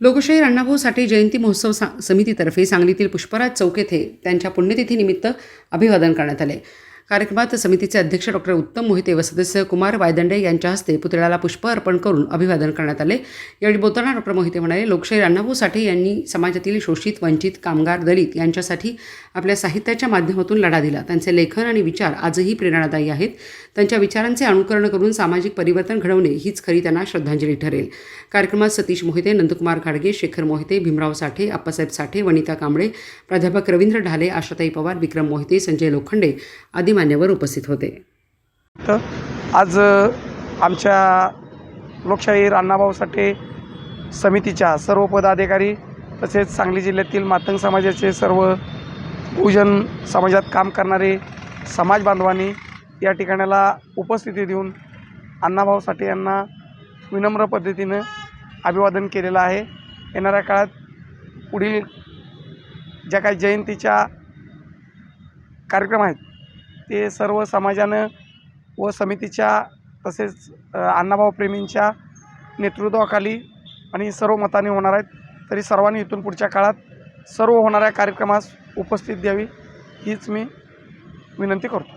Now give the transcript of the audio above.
लोकशाहीर अण्णाभाऊ साठे जयंती महोत्सव सा समितीतर्फे सांगलीतील पुष्पराज चौक येथे त्यांच्या पुण्यतिथीनिमित्त अभिवादन करण्यात आले. कार्यक्रमात समितीचे अध्यक्ष डॉक्टर उत्तम मोहिते व सदस्य कुमार वायदंडे यांच्या हस्ते पुतळ्याला पुष्प अर्पण करून अभिवादन करण्यात आले. यावेळी बोलताना डॉक्टर मोहिते म्हणाले लोकशाहीर अण्णाभाऊ साठे यांनी समाजातील शोषित वंचित कामगार दलित यांच्यासाठी आपल्या साहित्याच्या माध्यमातून लढा दिला. त्यांचे लेखन आणि विचार आजही प्रेरणादायी आहेत. त्यांच्या विचारांचे अनुकरण करून सामाजिक परिवर्तन घडवणे हीच खरी त्यांना श्रद्धांजली ठरेल. कार्यक्रमात सतीश मोहिते नंदकुमार खाडगे शेखर मोहिते भीमराव साठे आप्पासाहेब साठे वनिता कांबळे प्राध्यापक रवींद्र ढाले आशाताई पवार विक्रम मोहिते संजय लोखंडे आदी मान्यवर उपस्थित होते. तर आज आमच्या लोकशाहीर अण्णाभाऊ साठे समितीच्या सर्व पदाधिकारी तसेच सांगली जिल्ह्यातील मातंग समाजाचे सर्व बहुजन समाजात काम करणारे समाज बांधवांनी या ठिकाणाला उपस्थिती देऊन अण्णाभाऊ साठे यांना विनम्र पद्धतीनं अभिवादन केलेलं आहे. येणाऱ्या काळात पुढील ज्या काही जयंतीच्या कार्यक्रम आहेत ते सर्व समाजानं व समितीच्या तसेच अण्णाभाऊ प्रेमींच्या नेतृत्वाखाली आणि सर्व मताने होणार आहेत. तरी सर्वांनी इथून पुढच्या काळात सर्व होणाऱ्या कार्यक्रमास उपस्थित द्यावी हीच मी विनंती करतो.